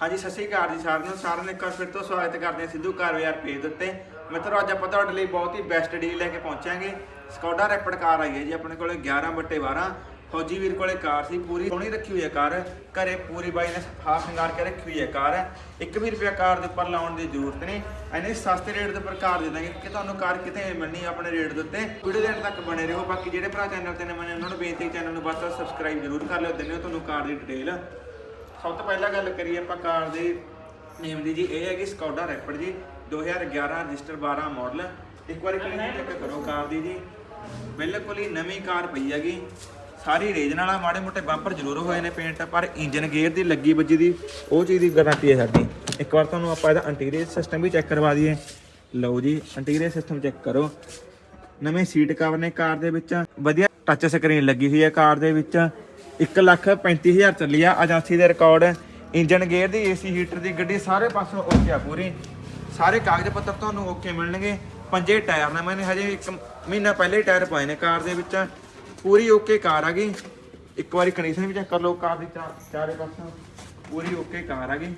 ਹਾਂਜੀ, ਸਤਿ ਸ਼੍ਰੀ ਅਕਾਲ ਜੀ ਸਾਰਿਆਂ ਨੂੰ। ਸਾਰਿਆਂ ਨੂੰ ਇੱਕ ਵਾਰ ਫਿਰ ਤੋਂ ਸਵਾਗਤ ਕਰਦੇ ਹਾਂ ਸਿੱਧੂ ਕਾਰ ਬਾਜ਼ਾਰ ਪੇਜ ਦੇ ਉੱਤੇ। ਮਿੱਤਰੋ, ਅੱਜ ਆਪਾਂ ਤੁਹਾਡੇ ਲਈ ਬਹੁਤ ਹੀ ਬੈਸਟ ਡੀਲ ਲੈ ਕੇ ਪਹੁੰਚਾਂਗੇ। ਸਕੋਡਾ ਰੈਪਿਡ ਕਾਰ ਆਈ ਹੈ ਜੀ, ਆਪਣੇ ਕੋਲੇ 11 ਬੱਟੇ 12 ਫੌਜੀ ਵੀਰ ਕੋਲੇ ਕਾਰ ਸੀ, ਪੂਰੀ ਸੋਹਣੀ ਰੱਖੀ ਹੋਈ ਹੈ ਕਾਰ। ਘਰੇ ਪੂਰੀ ਬਾਈ ਨੇ ਹਾਫ ਸ਼ਿੰਗਾਰ ਕੇ ਰੱਖੀ ਹੋਈ ਹੈ ਕਾਰ। ਇੱਕ ਵੀ ਰੁਪਿਆ ਕਾਰ ਦੇ ਉੱਪਰ ਲਾਉਣ ਦੀ ਜ਼ਰੂਰਤ ਨਹੀਂ। ਐਨੇ ਸਸਤੇ ਰੇਟ ਦੇ ਉੱਪਰ ਕਾਰ ਦੇ ਦਾਂਗੇ ਕਿ ਤੁਹਾਨੂੰ ਕਾਰ ਕਿਤੇ ਮਿਲਣੀ ਆਪਣੇ ਰੇਟ ਦੇ ਉੱਤੇ। ਵੀਡੀਓ ਦੇ end ਤੱਕ ਬਣੇ ਰਹੋ। ਬਾਕੀ ਜਿਹੜੇ ਭਰਾ ਚੈਨਲ ਤੇ ਨਵੇਂ ਨੇ, ਉਹਨਾਂ ਨੂੰ ਬੇਨਤੀ ਚੈਨਲ ਨੂੰ ਬਸ ਸਬਸਕ੍ਰਾਈਬ ਜ਼ਰੂਰ ਕਰ ਲਿਓ। ਦਿੰਦੇ ਹੋ ਤੁਹਾਨੂੰ ਕਾਰ ਦੀ ਡਿਟੇਲ ਸਭ ਤੋਂ ਪਹਿਲਾਂ ਗੱਲ ਕਰੀਏ ਆਪਾਂ ਕਾਰ ਦੇ ਨੇਮ ਦੀ ਜੀ ਇਹ ਹੈਗੀ ਸਕੌਡਾ ਰੈਪਿਡ ਜੀ 2011 ਰਜਿਸਟਰ 12 ਮਾਡਲ। ਇੱਕ ਵਾਰੀ ਕਲੀਨ ਚੈੱਕ ਕਰੋ ਕਾਰ ਦੀ ਜੀ। ਬਿਲਕੁਲ ਹੀ ਨਵੀਂ ਕਾਰ ਪਈ ਹੈਗੀ। ਸਾਰੀ ਰੇਜਨ ਵਾਲਾ ਮਾੜੇ ਮੋਟੇ ਬੰਪਰ ਜ਼ਰੂਰ ਹੋਏ ਨੇ ਪੇਂਟ ਪਰ ਇੰਜਨ ਗੇਅਰ ਦੀ ਲੱਗੀ ਵੱਜੀ ਦੀ ਉਹ ਚੀਜ਼ ਦੀ ਗਾਰੰਟੀ ਹੈ ਸਾਡੀ। ਇੱਕ ਵਾਰ ਤੁਹਾਨੂੰ ਆਪਾਂ ਇਹਦਾ ਇੰਟੀਰੀਅਰ ਸਿਸਟਮ ਵੀ ਚੈੱਕ ਕਰਵਾ ਦਈਏ। ਲਓ ਜੀ ਇੰਟੀਰੀਅਰ ਸਿਸਟਮ ਚੈੱਕ ਕਰੋ। ਨਵੇਂ ਸੀਟ ਕਵਰ ਨੇ ਕਾਰ ਦੇ ਵਿੱਚ ਵਧੀਆ ਟੱਚ ਸਕਰੀਨ ਲੱਗੀ ਹੋਈ ਹੈ ਕਾਰ ਦੇ ਵਿੱਚ। 135000 ਚੱਲੀ ਆ। ਏਜੰਸੀ ਦੇ ਰਿਕਾਰਡ ਇੰਜਨ ਗੇਅਰ ਦੀ ਏਸੀ ਹੀਟਰ ਦੀ, ਗੱਡੀ ਸਾਰੇ ਪਾਸੋਂ ਓਕੇ ਆ ਪੂਰੀ। ਸਾਰੇ ਕਾਗਜ਼ ਪੱਤਰ ਤੁਹਾਨੂੰ ਓਕੇ ਮਿਲਣਗੇ। ਪੰਜੇ ਟਾਇਰ ਨੇ ਮੈंने ਹਜੇ ਇੱਕ ਮਹੀਨਾ ਪਹਿਲੇ ਟਾਇਰ ਪਾਏ ਨੇ ਕਾਰ ਦੇ ਵਿੱਚ। ਪੂਰੀ ਓਕੇ ਕਾਰ ਆ ਗਈ। ਇੱਕ ਵਾਰੀ ਕੰਡੀਸ਼ਨ ਵੀ ਚੈੱਕ ਕਰ ਲਓ, ਕਾਰ ਦੀ ਚਾ- ਚਾਰੇ ਪਾਸੋਂ। ਪੂਰੀ ਓਕੇ ਕਾਰ ਆ ਗਈ।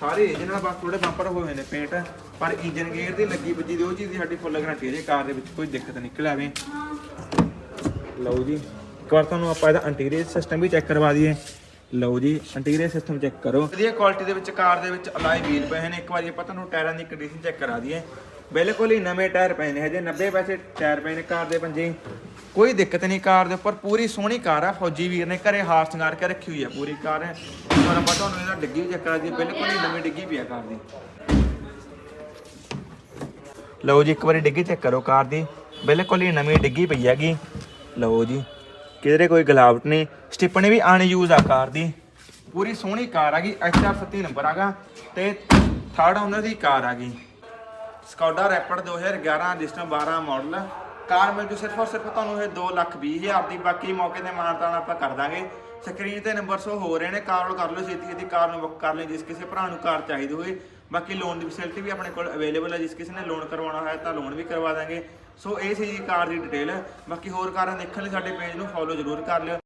ਸਾਰੇ ਇੰਜਨ ਨਾਲ ਬਸ ਥੋੜੇ ਬੰਪਰ ਹੋਏ ਹੋਏ ਨੇ ਪੇਂਟ ਪਰ ਇੰਜਨ ਗੇਅਰ ਦੀ ਲੱਗੀ ਵੱਜੀ ਦੀ, ਉਹ ਚੀਜ਼ ਦੀ ਸਾਡੀ ਫੁੱਲ ਗਾਰੰਟੀ ਹੈ ਜੇ ਕਾਰ ਦੇ ਵਿੱਚ ਕੋਈ ਦਿੱਕਤ ਨਿਕਲ ਆਵੇ। ਲਓ ਜੀ। ਇੱਕ ਵਾਰ ਤੁਹਾਨੂੰ ਆਪਾਂ ਇਹਦਾ ਇੰਟੀਰੀਅਰ ਸਿਸਟਮ ਵੀ ਚੈੱਕ ਕਰਵਾ ਦਈਏ। ਲਓ ਜੀ ਇੰਟੀਰੀਅਰ ਸਿਸਟਮ ਚੈੱਕ ਕਰੋ। ਵਧੀਆ ਕੁਆਲਿਟੀ ਦੇ ਵਿੱਚ ਕਾਰ ਦੇ ਵਿੱਚ ਅਲਾਈ ਵੀਲ ਪਏ ਨੇ ਇੱਕ ਵਾਰੀ ਆਪਾਂ ਤੁਹਾਨੂੰ ਟਾਇਰਾਂ ਦੀ ਕੰਡੀਸ਼ਨ ਚੈੱਕ ਕਰਾ ਦਈਏ। ਬਿਲਕੁਲ ਹੀ ਨਵੇਂ ਟਾਇਰ ਪਏ ਨੇ, ਹਜੇ 90 ਪੈਸੇ ਟਾਇਰ ਪਏ ਨੇ ਕਾਰ ਦੇ ਪੰਜੇ। ਕੋਈ ਦਿੱਕਤ ਨਹੀਂ ਕਾਰ ਦੇ ਉੱਪਰ, ਪੂਰੀ ਸੋਹਣੀ ਕਾਰ ਆ, ਫੌਜੀ ਵੀਰ ਨੇ ਘਰੇ ਹਾਰ ਸ਼ਿੰਗਾਰ ਕੇ ਰੱਖੀ ਹੋਈ ਆ ਪੂਰੀ ਕਾਰ। ਪਰ ਆਪਾਂ ਤੁਹਾਨੂੰ ਇਹਦਾ ਡਿੱਗੀ ਵੀ ਚੈੱਕ ਕਰਾ ਦਈਏ, ਬਿਲਕੁਲ ਹੀ ਨਵੀਂ ਡਿੱਗੀ ਪਈ ਆ ਕਾਰ ਦੀ। ਲਓ ਜੀ, ਇੱਕ ਵਾਰੀ ਡਿੱਗੀ ਚੈੱਕ ਕਰੋ ਕਾਰ ਦੀ। ਬਿਲਕੁਲ ਹੀ ਨਵੀਂ ਡਿੱਗੀ ਪਈ ਹੈਗੀ। ਲਓ ਜੀ ਕਿਧਰੇ ਕੋਈ ਗਲਾਵਟ ਨਹੀਂ। ਸਟਿਪਣੀ ਵੀ ਅਨਯੂਜ਼ ਆ ਕਾਰ ਦੀ। ਪੂਰੀ ਸੋਹਣੀ ਕਾਰ ਹੈਗੀ ਐਚਆਰ 37 ਨੰਬਰ ਹੈਗਾ ਤੇ ਥਰਡ ਓਨਰ ਦੀ ਕਾਰ ਆ ਹੈਗੀ Skoda Rapid 2011 register 12 model. Car ਮਿਲ ਜੂ ਸਿਰਫ ਔਰ ਸਿਰਫ ਤੁਹਾਨੂੰ ਇਹ 2 ਲੱਖ 20 ਹਜ਼ਾਰ ਦੀ, ਬਾਕੀ ਮੌਕੇ ਤੇ ਮਾਨਤਾਨ ਆਪਾਂ ਕਰ ਦਾਂਗੇ। ਸਕਰੀਨ ਤੇ ਨੰਬਰ ਸ਼ੋ ਹੋ ਰਹੇ ਨੇ ਕਾਰ ਕਰ ਲਓ ਛੇਤੀ ਛੇਤੀ ਕਾਰ ਨੂੰ ਬੁੱਕ ਕਰ ਲਈ, ਜਿਸ ਕਿਸੇ ਭਰਾ ਨੂੰ ਕਾਰ ਚਾਹੀਦੀ ਹੋਵੇ। ਬਾਕੀ ਲੋਨ ਦੀ ਫੈਸਿਲਿਟੀ ਵੀ ਆਪਣੇ ਕੋਲ ਅਵੇਲੇਬਲ ਹੈ, ਜਿਸ ਕਿਸੇ ਨੇ ਲੋਨ ਕਰਵਾਉਣਾ ਹੈ ਤਾਂ ਲੋਨ ਵੀ ਕਰਵਾ ਦਾਂਗੇ। ਸੋ ਇਹ ਸੀ ਜੀ ਕਾਰ ਦੀ ਡਿਟੇਲ ਬਾਕੀ ਹੋਰ ਕਾਰਾਂ ਦੇਖਣ ਲਈ ਸਾਡੇ ਪੇਜ ਨੂੰ ਫੋਲੋ ਜ਼ਰੂਰ ਕਰ ਲਿਓ।